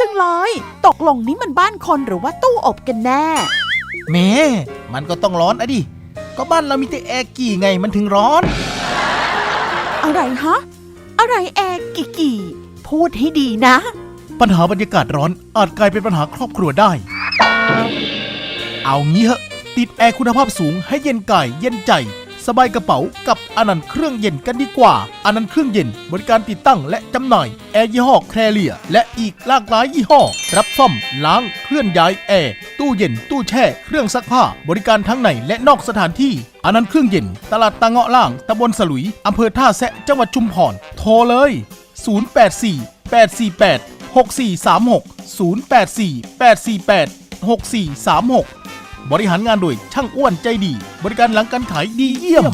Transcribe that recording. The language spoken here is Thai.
จังเลย ตกลงนี้มันบ้านคนหรือว่าตู้อบกันแน่แหม่ มันก็ต้องร้อนอะดิ ก็บ้านเรามีแต่แอร์กี่ไงมันถึงร้อน อะไรฮะ อะไรแอร์กี่กี่พูดให้ดีนะ ปัญหาบรรยากาศร้อนอาจกลายเป็นปัญหาครอบครัวได้ เอางี้เหอะติดแอร์คุณภาพสูงให้เย็นกายเย็นใจ สบายกระเป๋ากับอนันต์เครื่องเย็นกันดีกว่าอนันต์เครื่องเย็นบริการติดตั้งและจำหน่ายแอร์ยี่ห้อแคลเลียและอีกหลากหลายยี่ห้อ รับซ่อมล้างเคลื่อนย้ายแอร์ตู้เย็นตู้แช่เครื่องซักผ้า บริการทั้งในและนอกสถานที่อนันต์เครื่องเย็น ตลาดตะเงาะล่างตำบลสลุยอำเภอท่าแซะจังหวัดชุมพรโทรเลย 084 848 6436 084 848 6436 บริหารงานโดยช่างอ้วนใจดี บริการหลังการขายดีเยี่ยม